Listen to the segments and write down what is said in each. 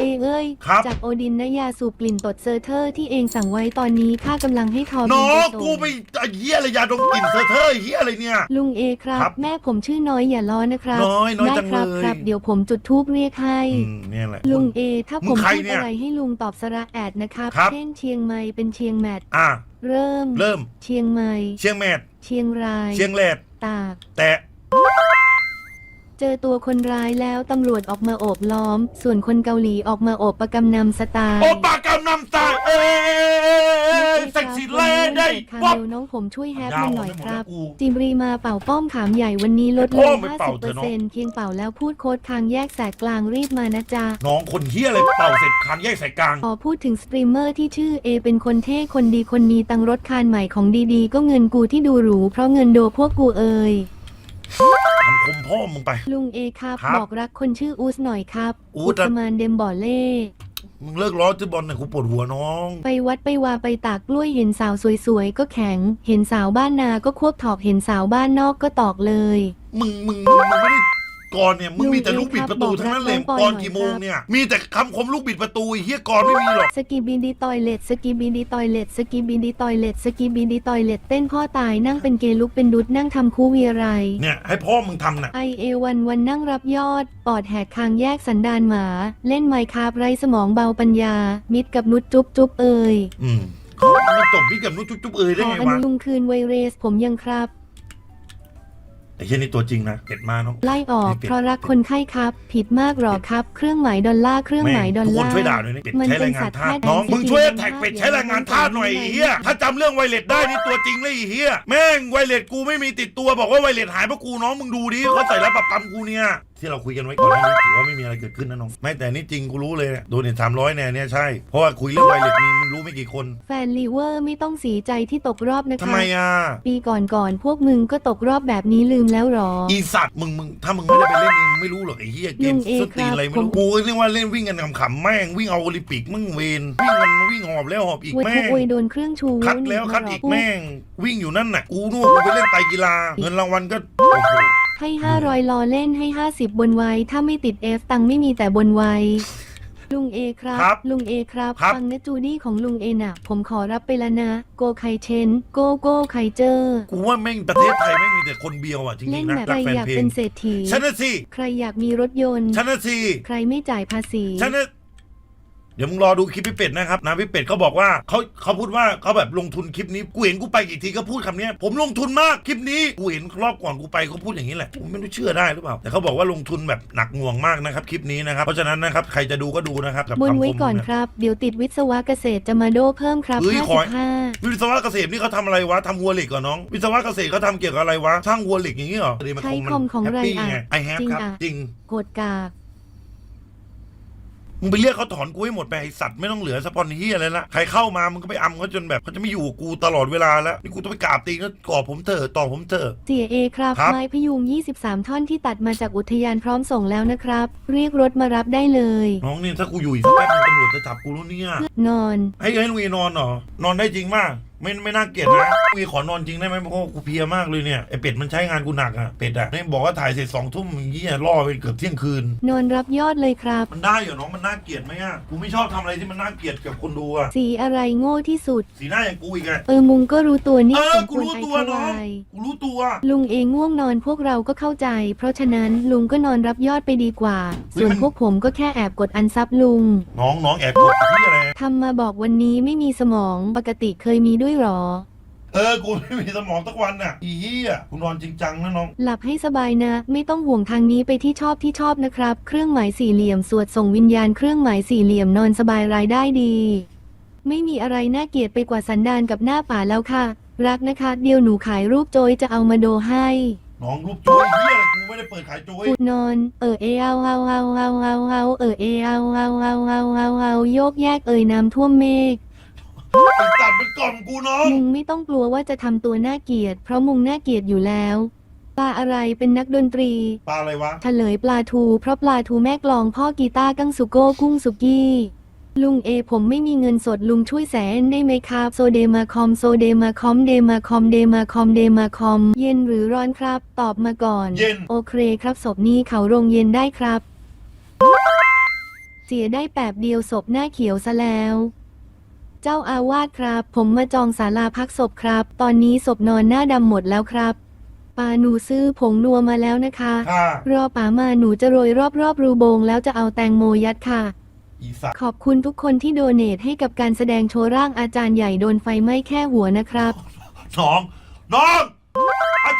เอเอ้ย ครับ จากโอดินนะยาสูบกลิ่นตดเซอร์เทอร์ที่เองสั่งไว้ตอนนี้ข้ากำลังให้ทอบิน้องส่กูไปไอ้เหี้ยอะไรยาดมกลิ่นเซอร์เทอร์ไอ้เหี้ยอะไรเนี่ย ลุงเอครับ ครับแม่ผมชื่อน้อยอย่าล้อนะครับน้อยน้อยได้จังครับเลย ครับ เดี๋ยวผมจุดทูบเรียกให้ อืมเนี่ยแหละ ลุงเอ ถ้ามึผงมใครพูดเนี่ยอะไรให้ลุงตอบสระแอดนะครับ ครับ เช่นเชียงใหม่เป็นเชียงแมทอะ เริ่ม เริ่ม เชียงใหม่ เชียงแมดเชียงราย เชียงแหลดตาก แตะ เจอตัวคนร้ายแล้วตำรวจออกมาโอบล้อม ส่วนคนเกาหลีออกมาโอบประกำนำสไตล์โอปากำนำตายเอ้ยเซ็กซี่เลได้คาป๊อปเร็วน้องผมช่วยแฮปดาวมันหน่อยหมดครับแล้วกูจิมรีมาเป่าป้อมขามใหญ่วันนี้ลดลโอ้งไม่เป่าเถอะน้อง 50%เพียงเป่าแล้วพูดโค้ดคางแยกแสกกลางรีบมานะจ๊ะ น้องคนเฮี้ยอะไรเป่าเสร็จคางแยกใส่กลางขอพูดถึงสตรีมเมอร์ที่ชื่อเอเป็นคนเท่คนดีคนมีตังรถคานใหม่ของดีๆ ก็เงินกูที่ดูหรูเพราะเงินโดพวกกูเอ่ย ทำคมพ่อมึงไป ลุงเอครับ ครับบอกรักคนชื่ออูสหน่อยครับอู๊อุดอะสมานเดมบ่อเล่ มึงเลิกล้อจื้อบอลหน่อยกูปวดหัวน้อง ไปวัดไปวาไปตากกล้วยเห็นสาวสวยๆ ก็แข็ง เห็นสาวบ้านนาก็ควบถอกเห็นสาวบ้านนอกก็ตอกเลย มึงมึงมึงมึงไม่ได้ ก่อนเนี่ยมึงมีแต่ลุลูงกเอบิดครับประตูทั้งนั้นเลยบอกก่อนน้องปอยกี่โมงหน่อยครับเนี่ยมีแต่คำคมลูกบิดประตูไอ้เฮียก่อนไม่มีหรอกสกีบินดีตอยเลตสกีบินดีตอยเลตสกีบินดีตอยเลตสกีบินดีตอยเลตเต้นพ่อตายนั่งเป็นเกย์ลุกเป็นดุดนั่งทำคู่เวียไรเนี่ยให้พ่อมึงทำน่ะไอเอวันวันนั่งรับยอด ปอดแหกคางแยกสันดานหมา เล่นไมค์คาบไรสมองเบาปัญญา มิดกับนุดจุ๊บจุ๊บเอ่ยอืมเขามันจบพี่กับนุ๊กจุ๊บๆเอ่ยขได้อไงอวะนุลุงคืนไวเรสผมยังครับ ไอ้เฮียนี่ตัวจริงนะเก็ดมาน้องไล่ออกไม่เป็นเพราะรักคนไข้ครับ ผิดมากหรอครับ เครื่องหมายดอลลาร์เครื่องหมายดอลทุกคนลาร์ช่วยด่าหน่อยนี่เป็ดมันใช้เป็แรนงงาสันตว์ทาสแพทย์น้องแอนมึงซิช่วยฟิลินแท็กเป็ดมากใช้แรงงานทาสหน่อยไอ้เฮียถ้าจำเรื่องไวเลสได้นี่ตัวจริงเลยไอ้เฮียแม่งไวเลสกูไม่มีติดตัวบอกว่าไวเลสหายเพราะกูน้องมึงดูดิเขาใส่รับประกันกูเนี่ยที่เราคุยกันไว้ก่อนหน้านี้ถือว่าไม่มีอะไรเกิดขึ้นนะน้องไม่แต่นี่จริงกูรู้เลยเนี่ยโดนเนี่ยสามร้อยเนี่ยเนี่ยใช่เพราะว่าคุยเรื่องไวเลสมีมึงรู้ไม่กี่คนแฟนลีเวอร์ไม่ต้องเสียใจที่ตกรอบนะทำคะ ไมอะ ปีก่อนก่อนๆ พวกมึงก็ตกรอบแบบนี้ลืมแล้วหรอ อีสัตว์มึงมึงถ้ามึงไม่ได้ไปเล่นเองมึงไม่รู้หรอกไอ้เฮียเกลุมงเอสตรีนอะไรครับไม่รู้ผม กูก็เรียกว่าเล่นวิ่งกันขำๆแม่งวิ่งเอาโอลิมปิกมึงเวนวิ่งกันวิ่งหอบแล้วหอบอีกเวยแม่ทุกงเวยโดนเครื่องชูคัดแล้วหนีคัดมาหรอีกปุ๊บแม่ง วิ่งอยู่นั่นน่ะกูนู่นกูไปเล่นไตรกีฬา เงินรางวัลก็โอ้โห ให้ 500รอเล่นให้ 50 บนไว้ ถ้าไม่ติด F ตังค์ไม่มีแต่บนไว้ ลุงเอครับ ครับลุงเอครับ ครับ ฟังนะจูดี้ของลุงเอน่ะ ผมขอรับไปแล้วนะ โกไคเชน โกโก้ไคเจอร์ กูว่าแม่งประเทศไทยไม่งมีแต่คนเบียวอะจริเล่งนๆนะแบบรัใครกแฟนอยากเพลเป็งนเศรษฐี ฉันน่ะสิใครอยากมีรถยนต์ ฉันน่ะสิ ใครไม่จ่ายภาษี ฉันน่ะ เดี๋ยวมึงรอดูคลิปพี่เป็ดนะครับนะพี่เป็ดเขาบอกว่าเขาเขาพูดว่าเขาแบบลงทุนคลิปนี้กูเห็นกูไปกี่ทีก็พูดคำเนี้ยผมลงทุนมากคลิปนี้กูเห็นรอบก่อนกูไปเขาพูดอย่างนี้แหละผมไม่รู้เชื่อได้หรือเปล่าแต่เขาบอกว่าลงทุนแบบหนักหน่วงมากนะครับคลิปนี้นะครับเพราะฉะนั้นนะครับใครจะดูก็ดูนะครับกับบนคำคไว้มก่อนเยครับ เดี๋ยวติดวิศวะเกษตรจะมาโดเพิ่มครับเฮ้ยขอ55วิศวะเกษตรนี่เขาทำอะไรวะทำหัวเหล็กเหรอน้อง วิศวะเกษตรเขาทำเกี่ยวกับอะไรวะช่างหัวเหล็กอย่างนี้เหรอใช้คอมของไรไงอะไอแฮปจริงครับอะ จริง โกดกาก มึงไปเรียกเขาถอนกูให้หมดไปไอสัตว์ไม่ต้องเหลือสปอนเฮียอะไรละใครเข้ามามึงก็ไปอำเขาจนแบบเขาจะไม่อยู่กับกูตลอดเวลาแล้วนี่กูต้องไปกราบตีนก็กอดผมเถอะต่อผมเถอะ เสียเอครับ ครับ ไม้พยุง 23 ท่อนที่ตัดมาจากอุทยานพร้อมส่งแล้วนะครับ เรียกรถมารับได้เลย น้องเนี่ยถ้ากูอยู่อีกสักแป๊บนึงตำรวจจะจับกูแล้วเนี่ยนอน ให้ให้ลุงเอนอนเหรอนอนได้จริงมากไม่ไม่น่าเกลียดนะลุงเอขอนอนจริงได้ไหมเพราะว่ากูเพลียมากเลยเนี่ยไอเป็ดมันใช้งานกูหนักอะเป็ดอะเนี่ยบอกว่าถ่ายเสร็จสองทุ่มอย่างเงี้ยล่อไปเกือบเที่ยงคืนนอนรับยอดเลยครับ มันได้เหรอน้องมันน่าเกลียดไหมอะกูไม่ชอบทำอะไรที่มันน่าเกลียดกับคนดูอะสีอะไรโง่ที่สุด สีหน้าอย่างกูอีกอะเออมุงก็รู้ตัวนี่เออสมกูควรรู้ไอตัวทน้องวายกูรู้ตัวลุงเองง่วงนอนพวกเราก็เข้าใจ เพราะฉะนั้นลุงก็นอนรับยอดไปดีกว่าเฮ้ยส่วนมันพวกผมก็แค่แอบกดอันซับลุงน้องน้องแอบกดที่อะไร ทำมาบอกวันนี้ไม่มีสมองปกติเคยมีด้วยหรอ เออ กูไม่มีสมองสักวันน่ะ อีเหี้ยกูนอนจริงจังนะน้อง หลับให้สบายนะ ไม่ต้องห่วงทางนี้ไปที่ชอบที่ชอบนะครับ เครื่องหมายสี่เหลี่ยมสวดส่งวิญญาณเครื่องหมายสี่เหลี่ยมนอนสบายรายได้ดี ไม่มีอะไรน่าเกลียดไปกว่าสันดานกับหน้าป่าแล้วค่ะ รักนะคะ เดี๋ยวหนูขายรูปโจยจะเอามาโดให้น้องรูปโจ้ยเหี้ยอะไรกูไม่ได้เปิดขายโจ้ยพูดนอน เออเอเอาเอาเอาเอาเอาเอาเออเอเอาเอาเอาเอาเอาเอาโยกแยกเอ่ยน้ำท่วมเมฆ ไอ้สัตว์มันกล่อมกูน้องมุงไม่ต้องกลัวว่าจะทำตัวน่าเกลียด เพราะมุงน่าเกลียดอยู่แล้ว ปลาอะไรเป็นนักดนตรี ปลาอะไรวะ เฉลยปลาทู เพราะปลาทูแม่กลองพ่อกีตาร์กังสุโก้กุ้งสุกี้ ลุงเอผมไม่มีเงินสดลุงช่วยแสนได้ไหมครับโซเดมาคอมโซเดมาคอมเดมาคอมเดมาคอมเดมาคอม เย็นหรือร้อนครับ ตอบมาก่อน เย็น โอเคครับศพนี้เขาโรงเย็นได้ครับ เสียได้แปบเดียวศพหน้าเขียวซะแล้ว เจ้าอาวาสครับ ผมมาจองศาลาพักศพครับ ตอนนี้ศพนอนหน้าดำหมดแล้วครับปาหนูซื้อผงนัวมาแล้วนะคะ ค่ะรอป๋ามาหนูจะโรยรอบๆรูโบงแล้วจะเอาแตงโมยัดค่ะ อีสัตว์ขอบคุณทุกคนที่โดเนทให้กับการแสดงโชว์ร่างอาจารย์ใหญ่โดนไฟไหม้แค่หัวนะครับ น้อง น้องอา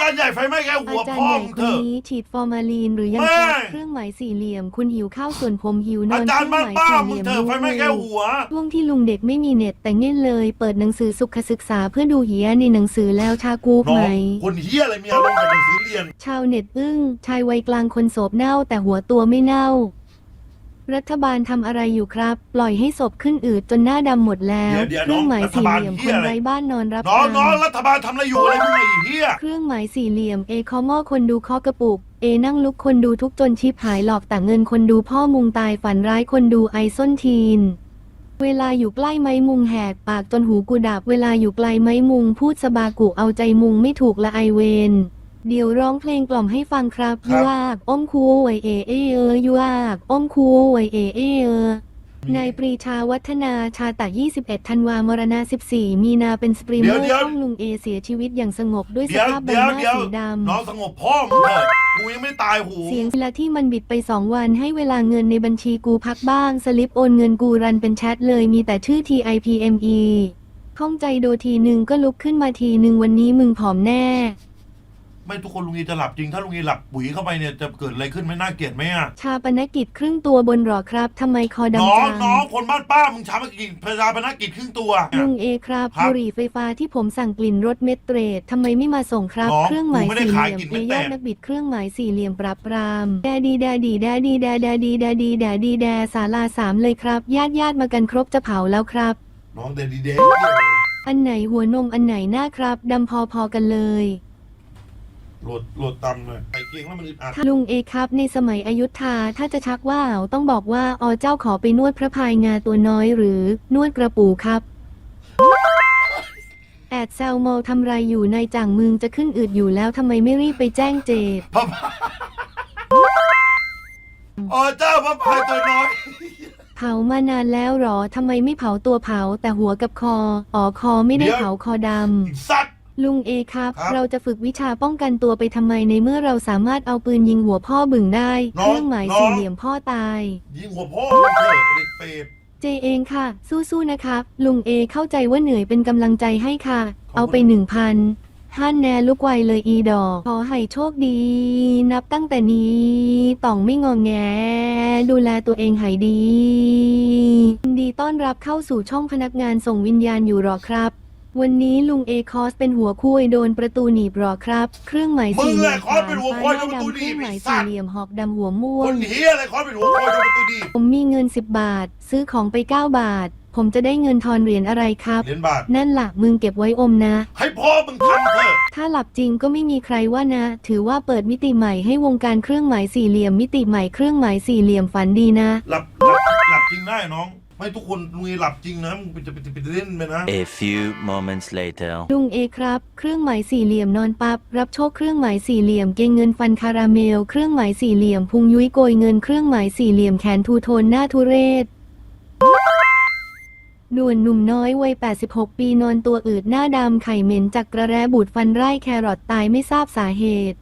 จารย์ใหญ่ไฟไหม้แค่หัอาวจารย์พ่อใหญ่มึงคเถนอะ นี้ฉีดฟอร์มาลีนหรือยังแม่ ครับเครื่องหมายสี่เหลี่ยม คุณหิวข้าวส่วนผมหิวนออานจารย์เครื่บ้าอนงหมายป้าสี่เหมึงลี่ยมเถอะไฟไหม้แค่หัว ช่วงที่ลุงเด็กไม่มีเน็ตแต่เงี้ยเลย เปิดหนังสือสุขศึกษาเพื่อดูเหียในหนังสือแล้วชากูน้อไหม งคนเฮียอะไรมีอารมณ์กับหนังสือเรียน ชาวเน็ตอึ้งชายวัยกลางคนโศบเน่าแต่หัวตัวไม่เน่า รัฐบาลทำอะไรอยู่ครับ ปล่อยให้ศพขึ้นอืดจนหน้าดำหมดแล้วเดี๋ยวๆเครื่องหมายน้องสี่เหลี่ยมรัฐบาลเหี้คยนอะไร ไร้บ้านนอนรับน้องกรรมน้องรัฐบาลทำอะไรอยู่อะไรมึงไอ้เฮียเครื่องหมายสี่เหลี่ยมเอคอมอคนดูเคอกระปุก เอนั่งลุกคนดูทุกจนชิปหายหลอกแต่เงินคนดูพ่อมุงตายฝันร้ายคนดูไอส้นทีน เวลาอยู่ใกล้ไม้มุงแหกปากจนหูกูดับ เวลาอยู่ไกลไม้มุงพูดสบากุเอาใจมุงไม่ถูกละไอเวน เดี๋ยวร้องเพลงกล่อมให้ฟังครับครับ ยวากอ้อมคูไวเอเอเออยวากอ้อมคูไวเอเอเออนายปรีชาวัฒนาชาตะ 21 ธันวามรณะ14 มีนาเป็นสตรีมเมอร์ช่องลุงเอเสียชีวิตอย่างสงบด้วยสเดี๋ยวภาพใบเดี๋ยวหน้าเดี๋ยวสีดำ น้องสงบพ่อมึงเถอะกูยังไม่ตายหู เสียงเวลาที่มันบิดไปสองวันให้เวลาเงินในบัญชีกูพักบ้าง สลิปโอนเงินกูรันเป็นแชทเลยมีแต่ชื่อ TIPME ข้องใจโดทีหนึ่งก็ลุกขึ้นมาทีหนึ่งวันนี้มึงผอมแน่ ไม่ทุกคนลุงอีจะหลับจริง ถ้าลุงอีหลับปุ๋ยเข้าไปเนี่ยจะเกิดอะไรขึ้นไหม่น่าเกลียดไหมอะชาปนกิจครึ่งตัวบนหรอครับทำไมคอน้อดำงจังน้องคนบ้านป้ามึงช้ามากินพยาพนักกิจครึ่งตัว ลุงเอครับครับบุหรี่ไฟฟ้าที่ผมสั่งกลิ่นรถเมดเตรดทำไมไม่มาส่งครับ น้องเครื่องหมายกูไม่ได้สี่เหขายลี่ยมกลิ่นเอเม็ดแตรยอดนักบิดเครื่องหมายสี่เหลี่ยมปรับปรามแดดีแดดีแดดีแดแดดีแดดีแดดีแดศาลาสามเลยครับญาติญาติมากันครบจะเผาแล้วครับ น้องเดนดีเดนอันไหนหัวนมอันไหนหน้าครับดำพอๆกันเลย โหลดโหลดตำเลยไอ้เกียงแล้วมันอึดอัด ลุงเอครับในสมัยอยุธยาถ้าจะชักว่าวต้องบอกว่าอเจ้าขอไปนวดพระพายงาตัวน้อยหรือนวดกระปูครับ แอดแซลโมทำไรอยู่ในจ่างมึงจะขึ้นอืดอยู่แล้วทำไมไม่รีบไปแจ้งเจดพ่ออ๋อเจ้าพระพายตัวน้อย เผามานานแล้วหรอทำไมไม่เผาตัวเผาแต่หัวกับคอ อ๋อคอไม่ได้เดี๋ยว เผาคอดอีสัตว์ำ ลุงเอครับ ครับเราจะฝึกวิชาป้องกันตัวไปทำไมในเมื่อเราสามารถเอาปืนยิงหัวพ่อบึ่งได้ น้เคองรื่องหมายน้อง สี่เหลี่ยมพ่อตาย ยิงหัวพ่อมึงเถอะเด็กเปรต เจเองค่ะ สู้ๆนะครับ ลุงเอเข้าใจว่าเหนื่อยเป็นกำลังใจให้ค่ะ ขอบคุณ เอาไปหนึ่งพันฮั่นแน่ลูกไวเลยอีดอกขอให้โชคดี นับตั้งแต่นี้ต่องไม่งองแง ดูแลตัวเองให้ดียินดีต้อนรับเข้าสู่ช่องพนักงานส่งวิญญาณอยู่หรอครับ วันนี้ลุงเอคอสเป็นหัวคุยโดนประตูหนีบหรอครับ เครื่องหมายมึสี่งเหแหลี่ยละมคอสเป็นหัวควายโดนประตูเคดีรื่องหไอ้มายสัสี่ตว์เหลี่ยมหอกดำหัวม่วคงนเฮียอะไรคอสเป็นหัวควายโดนประตูดีผมมีเงิน 10 บาท ซื้อของไป 9 บาท ผมจะได้เงินทอนเหรียญอะไรครับ เหรียญบาท นั่นล่ะมึงเก็บไว้อมนะ ให้พ่อมึงทำเถอะถ้าหลับจริงก็ไม่มีใครว่านะ ถือว่าเปิดมิติใหม่ให้วงการเครื่องหมายสี่เหลี่ยมมิติใหม่เครื่องหมายสี่เหลี่ยมฝันดีนะ หลับหลับหลับจริงได้น้อง ไม่ทุกคนลุงอีหลับจริงนะมึงจะไปจะไปเล่นไปนะ A few moments later. ลุงเอครับ เครื่องหมายสี่เหลี่ยมนอนปับ๊บรับโชคเครื่องหมายสี่เหลี่ยมเกงเงินฟันคาราเมล เครื่องหมายสี่เหลี่ยมพุงยุ้ยโกยเงินเครื่องหมายสี่เหลี่ยมแขนทูโทนหน้าทุเรศด่วนหนุ่มน้อยวัย 86 ปีนอนตัวอืดหน้าดำไข่เหม็นจากกระแร้บูดฟันไร่แครอทตายไม่ทราบสาเหตุ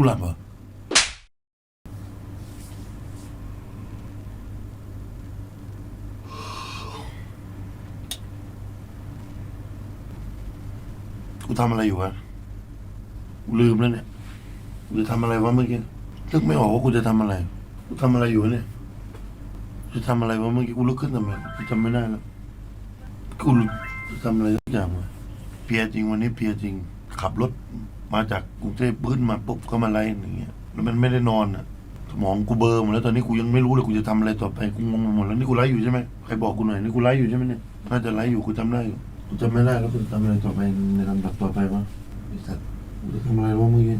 กูหลับเหรอ กูทำอะไรอยู่วะกูลืมแล้วเนี่ยกูจะทำอะไรวะเมื่อกี้นึกไม่ออกว่ากูจะทำอะไร กูทำอะไรอยู่วะเนี่ย จะทำอะไรวะเมื่อกี้กูลุกขึ้นทำไมกูจำไม่ได้แล้ว กูจะทำอะไรสักอย่างวะเพลียจริงวันนี้เพลียจริง ขับรถ มาจากกรุงเทพพื้นมาปุ๊บก็มาไล่อย่างเงี้ยแล้วมันไม่ได้นอนอะสมองกูเบลอร์หมดแล้วตอนนี้กูยังไม่รู้เลยกูจะทำอะไรต่อไปกูงงหมดแล้วนี่กูไล่อยู่ใช่ไหมใครบอกกูหน่อยนี่กูไล่อยู่ใช่ไหมเนี่ยน่าจะไล่อยู่กูจำได้อยู่กูจำไม่ได้แล้วกูจะทำอะไรต่อไปในลำดับต่อไปวะไอ้สัตว์กูจะทำอะไรวะเมื่อกี้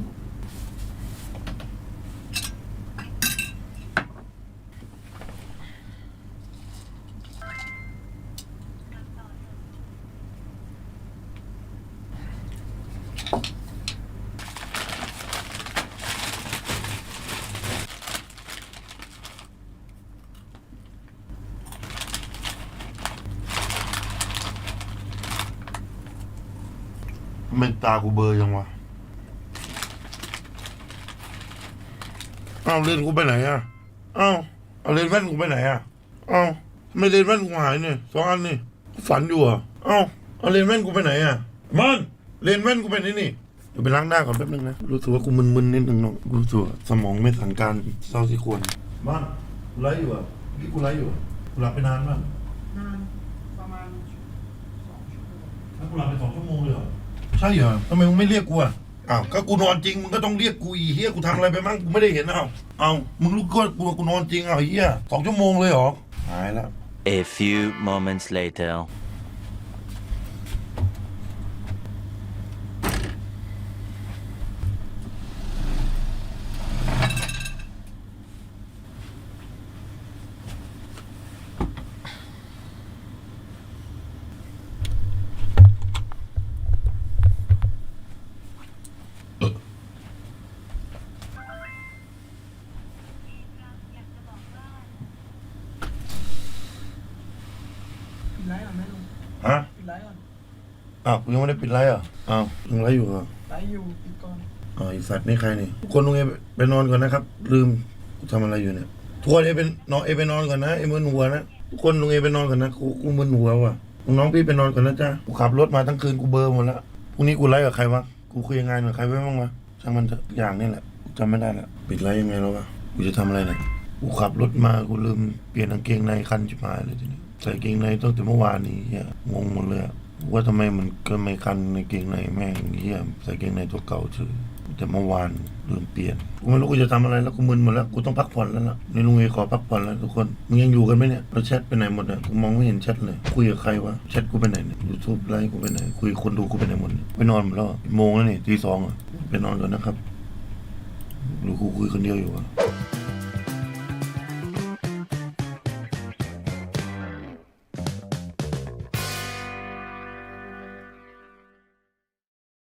ทำไมตากูเบอร์ยังวะอ้าวเลนกูไปไหนอะอ้าวเอาเลนแว่นกูไปไหนอะอ้าวไม่เลนแว่นกูหายเนี่ยสองอันนี่ฝันอยู่อะอ้าวเอาเลนแว่นกูไปไหนอะมันเลนแว่นกูไปไหนนี่เดี๋ยวไปล้างหน้าก่อนแป๊บนึงนะรู้สึกว่ากูมึนๆนิดนึงเนาะรู้สึกว่าสมองไม่สั่งการเท่าที่ควรมันไลฟ์อยู่อะพี่กูไลฟ์อยู่กูหลับไปนานมากนานประมาณสองชั่วโมงแล้วกูหลับไปสองชั่วโมงเลยเหรอ ใช่เหรอทำไมมึงไม่เรียกกูอะอ้าวก็กูนอนจริงมึงก็ต้องเรียกกูอีเฮียกูทำอะไรไปมั่งกูไม่ได้เห็นอ้าวอ้าวมึงรู้ก็กูกูนอนจริงอ้าวเฮียสองชั่วโมงเลยเหรอหายแล้ว A few moments later. ปิดไลฟ์ก่อนไหมลุง ฮะ ปิดไลฟ์ก่อน อ้าวกูยังไม่ได้ปิดไลฟ์เหรออ้าวยังไลฟ์อยู่เหรอไลฟ์อยู่ปิดก่อนอ๋อไอสัตว์นี่ใครนี่ทุกคนลุงเอไปนอนก่อนนะครับ ลืมกูทำอะไรอยู่เนี่ยทุกคนเอเป็นนอนเอไปนอนก่อนนะเอมึนหัวนะทุกคนลุงเอไปนอนก่อนนะกูกูมึนหัวว่ะน้องพี่ไปนอนก่อนนะจ้ากูขับรถมาทั้งคืนกูเบลอร์หมดแล้วพรุ่งนี้กูไลฟ์กับใครวะกูคุยงานกับใครไว้บ้างวะช่างมันเถอะอย่างนี่แหละกูจำไม่ได้ละปิดไลฟ์ยังไงแล้ววะกูจะทำอะไรเนี่ยกูขับรถมากูลืมเปลี่ยนกางเกงในคันชิบหายเลยทีนี้ใส่กางเกงในตั้งแต่เมื่อวานนี้เฮียงงหมดเลยอะ ว่าทำไมมันก็ไม่คันในเกงในแม่งเฮียใส่เกงในตัวเก่าเฉยแต่เมื่อวานลืมเปลี่ยนกูไม่รู้กูจะทำอะไรแล้วกูมึนหมดแล้วกูต้องพักผ่อนแล้วล่ะในลุงเอขอพักผ่อนแล้วทุกคนมึงยังอยู่กันไหมเนี่ยเราแชทไปไหนหมดเนี่ยกูมองไม่เห็นแชทเลยคุยกับใครวะแชทกูไปไหนเนี่ยยูทูบไลฟ์กูไปไหนคุยกับคนดูกูไปไหนหมดไปนอนหมดแล้วโมงแล้วนี่ตีสองอะไปนอนก่อนนะครับหรือกูคุยคนเดียวอยู่อะ